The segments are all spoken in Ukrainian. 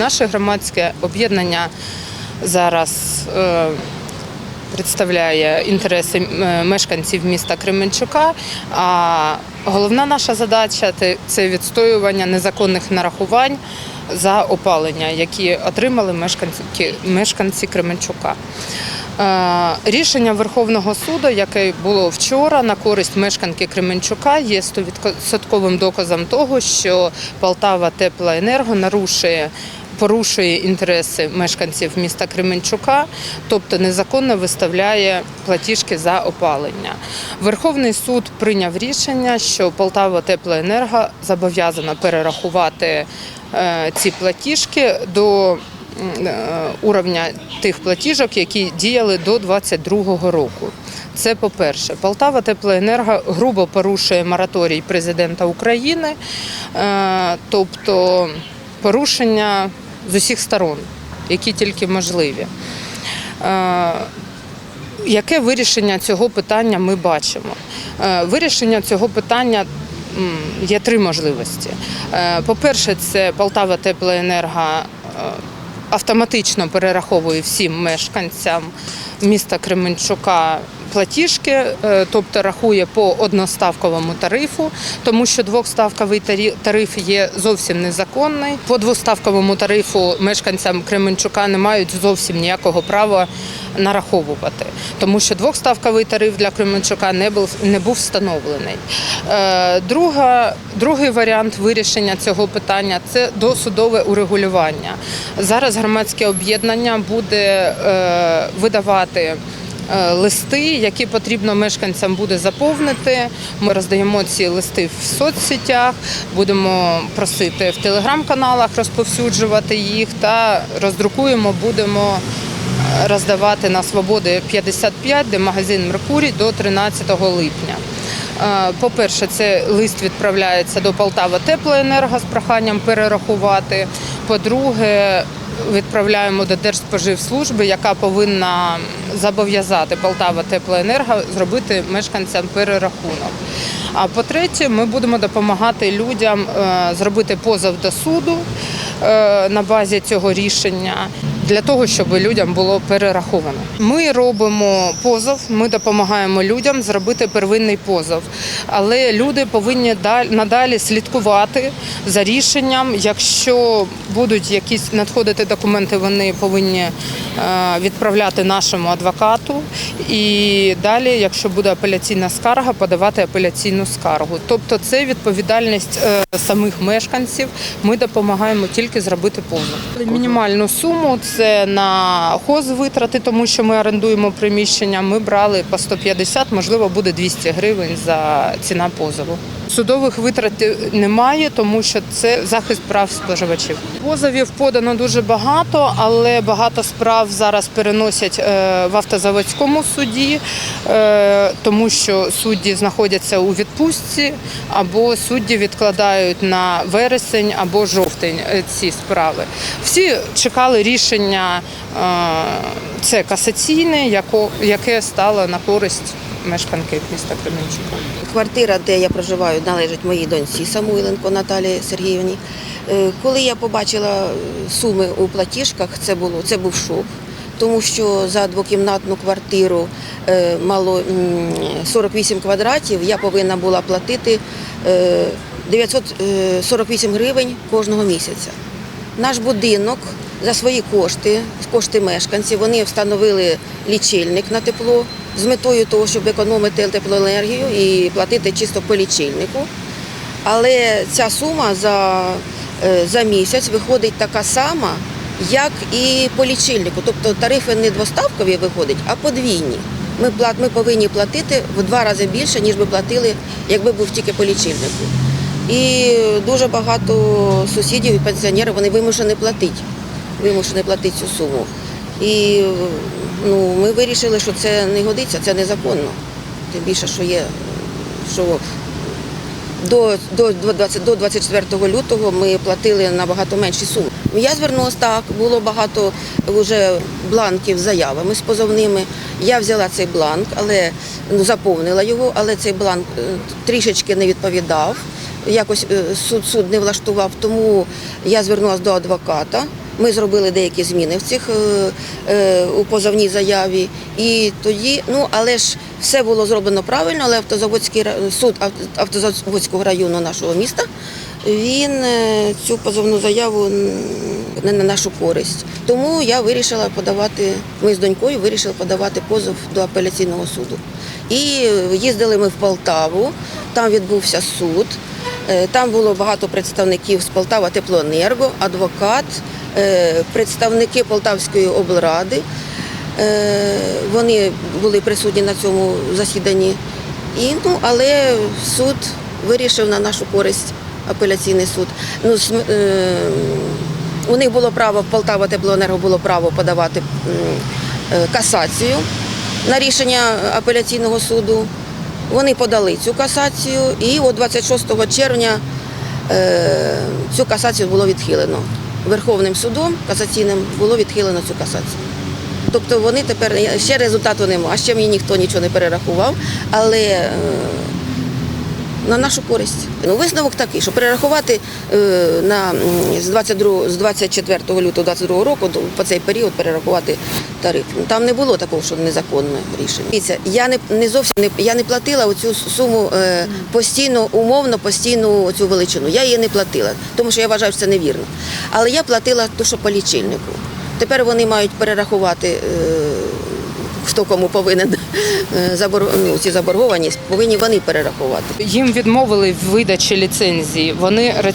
Наше громадське об'єднання зараз е, представляє інтереси е, мешканців міста Кременчука. А головна наша задача це відстоювання незаконних нарахувань за опалення, які отримали мешканці, мешканці Кременчука. Е, Рішення Верховного суду, яке було вчора на користь мешканки Кременчука, є 100% доказом того, що Полтава Теплоенерго нарушує. Порушує інтереси мешканців міста Кременчука, тобто незаконно виставляє платіжки за опалення. Верховний суд прийняв рішення, що Полтава Теплоенерго зобов'язана перерахувати е, ці платіжки до е, уровня тих платіжок, які діяли до 2022 року. Це по-перше, Полтава Теплоенерго грубо порушує мораторій президента України, е, тобто порушення з усіх сторон, які тільки можливі. Е, Яке вирішення цього питання ми бачимо? Е, Вирішення цього питання є три можливості. Е, По-перше, це Полтава Теплоенерго автоматично перераховує всім мешканцям міста Кременчука платіжки, е, тобто рахує по одноставковому тарифу, тому що двохставковий тариф є зовсім незаконний. По двоставковому тарифу мешканцям Кременчука не мають зовсім ніякого права нараховувати, тому що двохставковий тариф для Кременчука не був не був встановлений. Е, Друга, другий варіант вирішення цього питання це досудове урегулювання. Зараз громадське об'єднання буде е, видавати. Е, Листи, які потрібно мешканцям буде заповнити. Ми роздаємо ці листи в соцсетях, будемо просити в телеграм-каналах розповсюджувати їх та роздрукуємо, будемо роздавати на Свободи 55, де магазин Меркурій до 13 липня. Е, По-перше, це лист відправляється до Полтава Теплоенерго з проханням перерахувати. По-друге, відправляємо до Держспоживслужби, яка повинна зобов'язати Полтава Теплоенерго зробити мешканцям перерахунок. А по-третє, ми будемо допомагати людям е, зробити позов до суду е, на базі цього рішення для того, щоб людям було перераховано. Ми робимо позов, ми допомагаємо людям зробити первинний позов, але люди повинні дал- надалі слідкувати за рішенням. Якщо будуть якісь надходити документи, вони повинні е, відправляти нашому адвокату. І далі, якщо буде апеляційна скарга, подавати апеляційну скаргу. Тобто це відповідальність е, самих мешканців. Ми допомагаємо тільки зробити позов. Мінімальну суму це на хоз витрати, тому що ми орендуємо приміщення. Ми брали по 150, можливо, буде 200 гривень за ціна позову. Судових витрат немає, тому що це захист прав споживачів. Позовів подано дуже багато, але багато справ зараз переносять е, в автозаводському суді, е, тому що судді знаходяться у відпустці, або судді відкладають на вересень або жовтень е, ці справи. Всі чекали рішення, е, це касаційне, яке стало на користь мешканки міста Кременчука. Квартира, де я проживаю, належить моїй доньці Самойленко Наталії Сергіївні. Е, Коли я побачила е, суми у платіжках, це було це був шок, тому що за двокімнатну квартиру е, мало м, 48 квадратів, я повинна була платити е, 948 гривень кожного місяця. Наш будинок за свої кошти, кошти мешканців, вони встановили лічильник на тепло з метою того, щоб економити теплоенергію і платити чисто по лічильнику. Але ця сума за, е, за місяць виходить така сама, як і по лічильнику. Тобто тарифи не двоставкові виходять, а подвійні. Ми, ми повинні платити в два рази більше, ніж би платили, якби був тільки по лічильнику. І дуже багато сусідів і пенсіонерів вони вимушені платити, вимушені платити цю суму. І ну, ми вирішили, що це не годиться, це незаконно. Тим більше, що є, що до, до, до, 20, до 24 лютого ми платили набагато менші суми. Я звернулася так, було багато вже бланків з заявами з позовними. Я взяла цей бланк, але ну, заповнила його, але цей бланк е, трішечки не відповідав. Якось е, суд, суд не влаштував, тому я звернулася до адвоката. Ми зробили деякі зміни в цих е, е, у позовній заяві. І тоді, ну але ж все було зроблено правильно, але автозаводський суд автозаводського району нашого міста він цю позовну заяву не на нашу користь. Тому я вирішила подавати. Ми з донькою вирішили подавати позов до апеляційного суду. І їздили ми в Полтаву. Там відбувся суд. Е, Там було багато представників з Полтава Теплоенерго, адвокат, е, представники Полтавської облради. Е, Вони були присутні на цьому засіданні. І, ну, але суд вирішив на нашу користь апеляційний суд. Ну, у них було право, Полтава Теплоенерго було право подавати касацію на рішення апеляційного суду. Вони подали цю касацію, і от 26 червня е, цю касацію було відхилено. Верховним судом касаційним було відхилено цю касацію. Тобто вони тепер ще результату немає, ще мені ніхто нічого не перерахував, але е, на нашу користь. Ну, висновок такий, що перерахувати е, на, з, 22, з 24 лютого 22 року по цей період перерахувати тариф. Ну, Там не було такого, що незаконне рішення. Я не, не зовсім не, я не платила оцю суму е, постійно, умовно, постійну цю величину. Я її не платила, тому що я вважаю, що це невірно. Але я платила то, що по лічильнику. Тепер вони мають перерахувати. Хто кому повинен е, забор... ну, ці заборгованість, повинні вони перерахувати. Їм відмовили в видачі ліцензії. Вони е,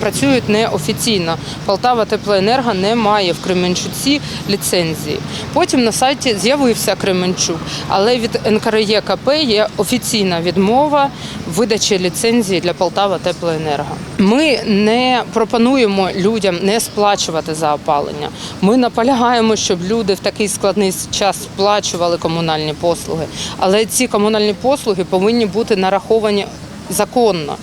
працюють неофіційно. Полтава Теплоенерго не має в Кременчуці ліцензії. Потім на сайті з'явився Кременчук, але від НКРЄКП є офіційна відмова видачі ліцензії для Полтава Теплоенерго. Ми не пропонуємо людям не сплачувати за опалення. Ми наполягаємо, щоб люди в такий складний час сплачували комунальні послуги. Але ці комунальні послуги повинні бути нараховані законно.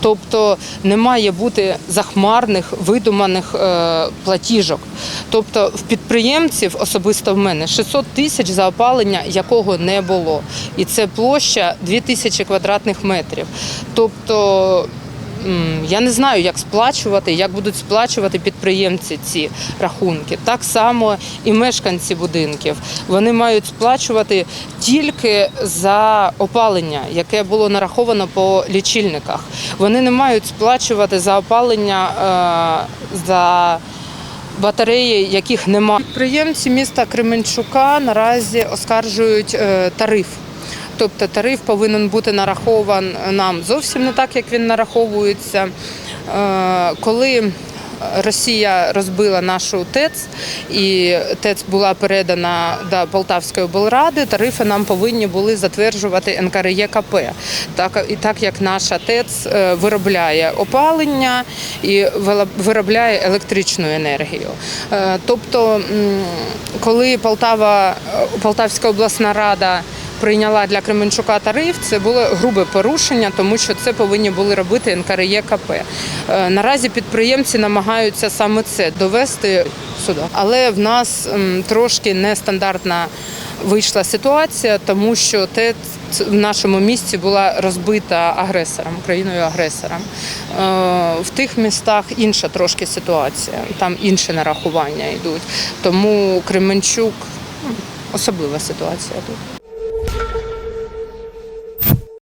Тобто не має бути захмарних видуманих е, платіжок. Тобто в підприємців, особисто в мене, 600 тисяч за опалення, якого не було. І це площа 2000 квадратних метрів. Тобто Я не знаю, як сплачувати, як будуть сплачувати підприємці ці рахунки. Так само і мешканці будинків. Вони мають сплачувати тільки за опалення, яке було нараховано по лічильниках. Вони не мають сплачувати за опалення е, за батареї, яких немає. Підприємці міста Кременчука наразі оскаржують е, тариф. Тобто тариф повинен бути нарахован нам зовсім не так, як він нараховується. Е, Коли Росія розбила нашу ТЕЦ, і ТЕЦ була передана до Полтавської облради, тарифи нам повинні були затверджувати НКРЄКП. Так, і так як наша ТЕЦ е, виробляє опалення і виробляє електричну енергію. Е, Тобто, коли Полтава, Полтавська обласна рада прийняла для Кременчука тариф, це було грубе порушення, тому що це повинні були робити НКРЄКП. Е, Наразі підприємці намагаються саме це довести сюди. Але в нас трошки нестандартна вийшла ситуація, тому що ТЕЦ в нашому місті була розбита агресором, країною агресором. Е, В тих містах інша трошки ситуація, там інші нарахування йдуть. Тому Кременчук особлива ситуація тут.